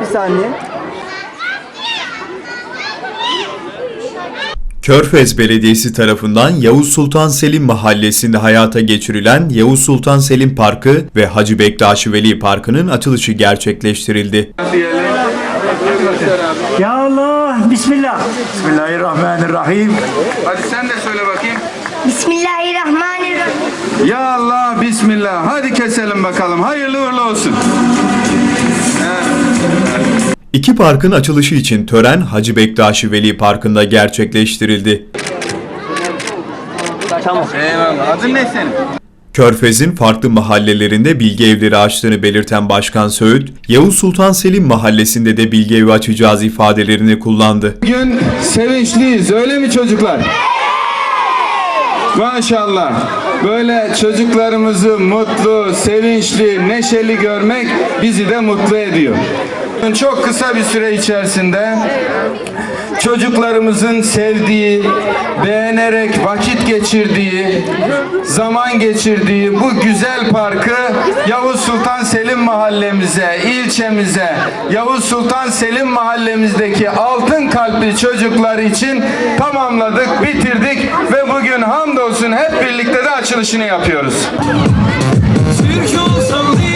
Bir saniye. Körfez Belediyesi tarafından Yavuz Sultan Selim Mahallesi'nde hayata geçirilen Yavuz Sultan Selim Parkı ve Hacı Bektaşi Veli Parkı'nın açılışı gerçekleştirildi. Ya Allah, Bismillah. Bismillahirrahmanirrahim. Hadi sen de söyle bakayım. Bismillahirrahmanirrahim. Ya Allah, Bismillah. Hadi keselim bakalım. Hayırlı uğurlu olsun. İki parkın açılışı için tören Hacı Bektaşi Veli Parkı'nda gerçekleştirildi. Eyvallah. Adın ne senin? Körfez'in farklı mahallelerinde bilgi evleri açtığını belirten Başkan Söğüt, Yavuz Sultan Selim Mahallesi'nde de bilgi evi açacağız ifadelerini kullandı. Bugün sevinçliyiz. Öyle mi çocuklar? Maşallah. Böyle çocuklarımızı mutlu, sevinçli, neşeli görmek bizi de mutlu ediyor. Çok kısa bir süre içerisinde çocuklarımızın sevdiği, beğenerek vakit geçirdiği, zaman geçirdiği bu güzel parkı Yavuz Sultan Selim mahallemize, ilçemize, Yavuz Sultan Selim mahallemizdeki altın kalpli çocuklar için tamamladık, bitirdik ve bugün hamdolsun hep birlikte de açılışını yapıyoruz. Türk olsam diller